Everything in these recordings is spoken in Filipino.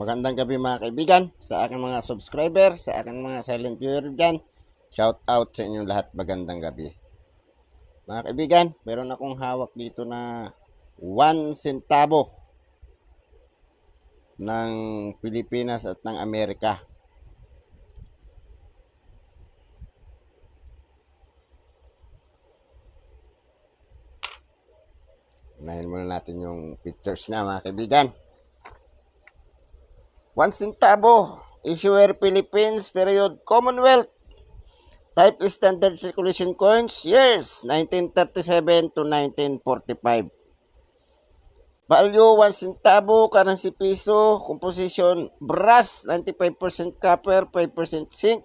Magandang gabi mga kaibigan, sa aking mga subscriber, sa aking mga silent viewer dyan. Shout out sa inyong lahat, magandang gabi. Mga kaibigan, meron akong hawak dito na 1 centavo ng Pilipinas at ng Amerika. Unahin muna natin yung pictures niya mga kaibigan. 1 centavo. Issuer Philippines. Period Commonwealth. Type standard circulation coins. Years 1937 to 1945. Value 1 centavo. Currency piso. Composition brass 95% copper 5% zinc.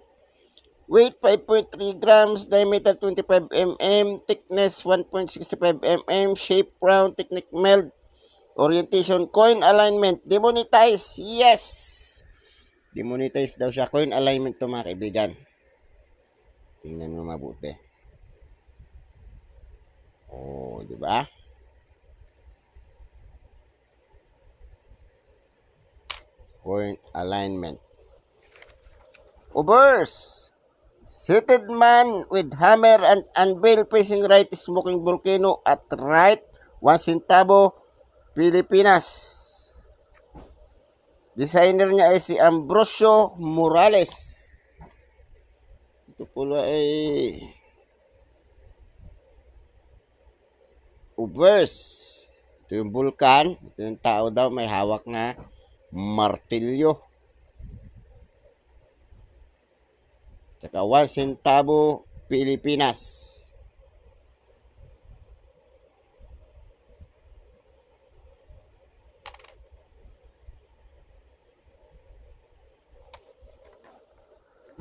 Weight 5.3 grams, diameter 25 mm, thickness 1.65 mm, shape round, technique meld, orientation, coin alignment, demonetize, yes! Demonetize daw siya, coin alignment to mga kaibigan. Tingnan mo mabuti. Oh, di ba? Coin alignment. Obverse. Seated man with hammer and anvil facing right smoking volcano at right 1 centavo Pilipinas. Designer niya ay si Ambrosio Morales. Ito pula ay Ubers. Ito yung vulkan. Ito yung tao daw may hawak na martilyo. Tsaka 1 centavo Pilipinas.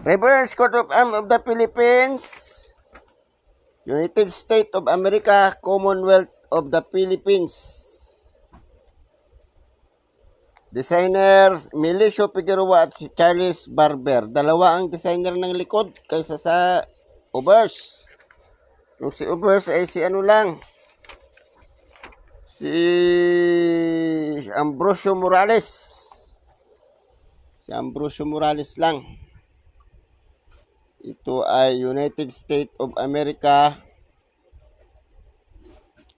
Reverse Court of Arms of the Philippines. United States of America, Commonwealth of the Philippines. Designer Milicio Figueroa at si Charles Barber. Dalawa ang designer ng likod kaysa sa Ubers. Yung si Ubers ay si ano lang. Si Ambrosio Morales. Si Ambrosio Morales lang. Ito ay United States of America.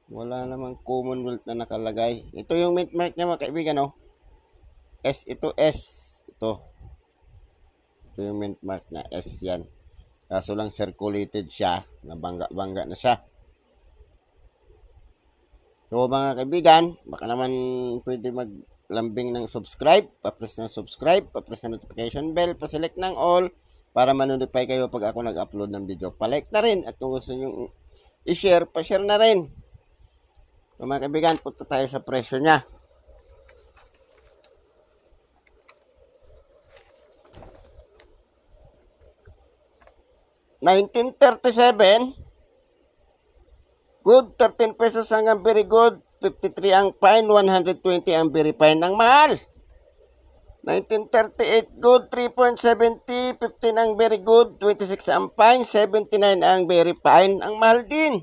Wala namang Commonwealth na nakalagay. Ito yung mint mark niya mga kaibigan, oh. S ito S. Ito. Ito yung mint mark na S yan. Kaso lang circulated siya. Nabangga bangga na siya. So mga kaibigan baka naman pwede maglambing ng subscribe. Papress ng subscribe. Papress ng notification bell. Paselect ng all para manonotify kayo pag ako nag-upload ng video. Palike na rin at kung gusto nyo i-share pa-share na rin. So mga kaibigan punta tayo sa presyo nya 1937, good 13 pesos hanggang very good, 53 ang fine, 120 ang very fine. Ang mahal. 1938, good 3.70, 15 ang very good, 26 ang fine, 79 ang very fine ang mahal din.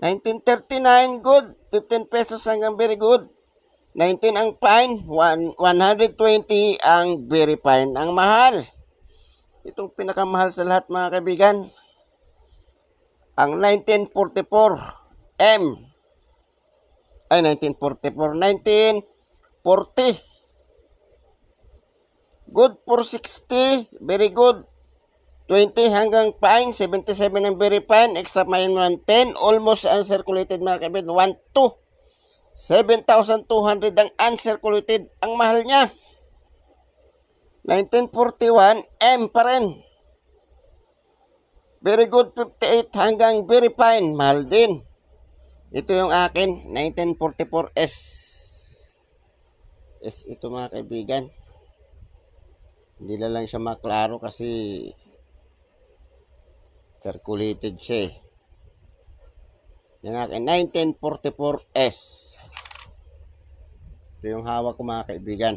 1939, good 15 pesos hanggang very good, 19 ang fine, 120 ang very fine ang mahal. Itong pinakamahal sa lahat mga kaibigan. Ang 1944 M. Ay, 1944. 1940. Good for 60. Very good. 20 hanggang fine. 77 ang very fine. Extra fine 110. Almost uncirculated mga kaibigan. 1, 2. 7,200 ang uncirculated. Ang mahal niya. 1941, M pa rin. Very good 58 hanggang very fine, mahal din. Ito yung akin, 1944S. S ito mga kaibigan. Hindi na lang siya maklaro kasi circulated siya eh. Yan akin, 1944S. Ito yung hawak ko mga kaibigan.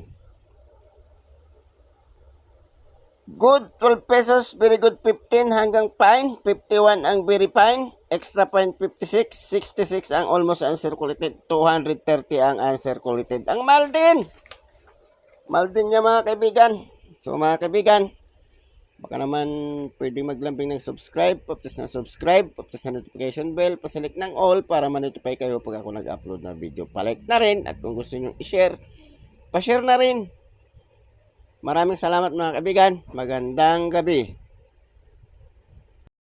Good 12 pesos, very good 15 hanggang fine, 51 ang very fine, extra fine 56, 66 ang almost uncirculated, 230 ang uncirculated. Ang mahal din. Mahal din niya mga kaibigan. So mga kaibigan, baka naman pwede maglambing ng subscribe, paptas na subscribe, paptas na notification bell, pasalik ng all para ma-notify kayo pag ako nag-upload na video. Palike na rin at kung gusto nyo i-share, pa-share na rin. Maraming salamat mga kaibigan. Magandang gabi.